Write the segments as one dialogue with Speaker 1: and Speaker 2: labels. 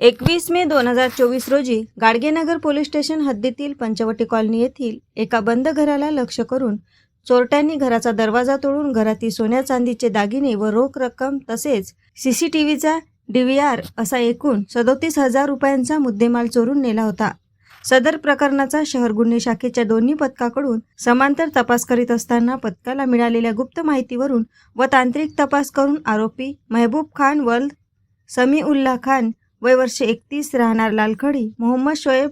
Speaker 1: एकवीस मे दोन हजार चोवीस रोजी गाडगेनगर पोलीस स्टेशन हद्दीतील पंचवटी कॉलनी येथील एका बंद घराला लक्ष करून चोरट्यांनी घराचा दरवाजा तोडून घरातील सोन्या चांदीचे दागिने व रोख रक्कम तसेच सीसीटीव्हीचा डीव्हीआर असा एकूण सदोतीस हजार रुपयांचा मुद्देमाल चोरून नेला होता. सदर प्रकरणाचा शहर गुन्हे शाखेच्या दोन्ही पथकाकडून समांतर तपास करीत असताना पथकाला मिळालेल्या गुप्त माहितीवरून व तांत्रिक तपास करून आरोपी मेहबूब खान वल्द समीउल्ला खान वय वर्ष एकतीस राहणार लालखडी मोहम्मद शोएब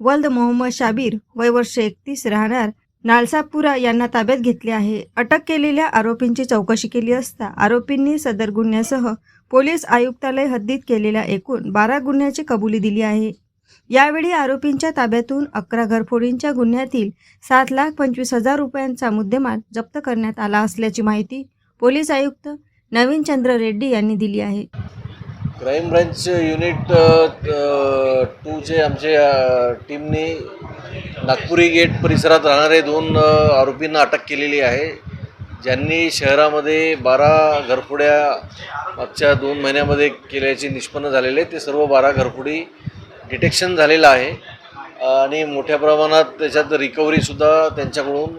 Speaker 1: वल्द मोहम्मद शाबीर वय वर्ष एकतीस राहणार नालसापुरा यांना ताब्यात घेतले आहे. अटक केलेल्या आरोपींची चौकशी केली असता आरोपींनी सदर गुन्ह्यासह पोलीस आयुक्तालय हद्दीत केलेल्या एकूण बारा गुन्ह्याची कबुली दिली आहे. यावेळी आरोपींच्या ताब्यातून अकरा घरफोडींच्या गुन्ह्यातील सात लाख पंचवीस हजार रुपयांचा मुद्देमाल जप्त करण्यात आला असल्याची माहिती पोलीस आयुक्त नवीन चंद्र रेड्डी यांनी दिली आहे.
Speaker 2: क्राईम ब्रँच युनिट टूचे जे आमच्या टीमने नागपुरी गेट परिसरात राहणारे दोन आरोपींना अटक केलेली आहे. ज्यांनी शहरामध्ये बारा घरफोड्या मागच्या दोन महिन्यामध्ये केल्याचे निष्पन्न झालेले ते सर्व बारा घरफोडी डिटेक्शन झालेलं आहे. आणि मोठ्या प्रमाणात त्याच्यात रिकव्हरीसुद्धा त्यांच्याकडून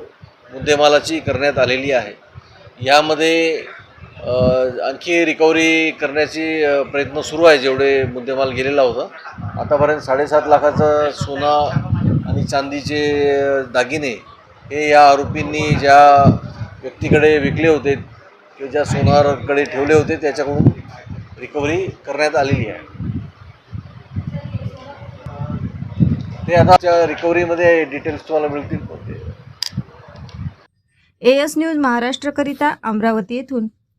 Speaker 2: मुद्देमालाची करण्यात आलेली आहे. यामध्ये आणखी रिकव्हरी करण्याची प्रयत्न सुरू आहे जेवढे मुद्देमाल गेलेला होता. आतापर्यंत साडेसात लाखाचं सोनं आणि चांदीचे दागिने हे या आरोपींनी ज्या व्यक्तीकडे विकले होते किंवा ज्या सोनारकडे ठेवले होते त्याच्याकडून रिकव्हरी करण्यात आलेली आहे. ते आता त्या रिकव्हरीमध्ये डिटेल्स तुम्हाला मिळतील. पण
Speaker 1: एएस न्यूज महाराष्ट्रकरिता अमरावती येथून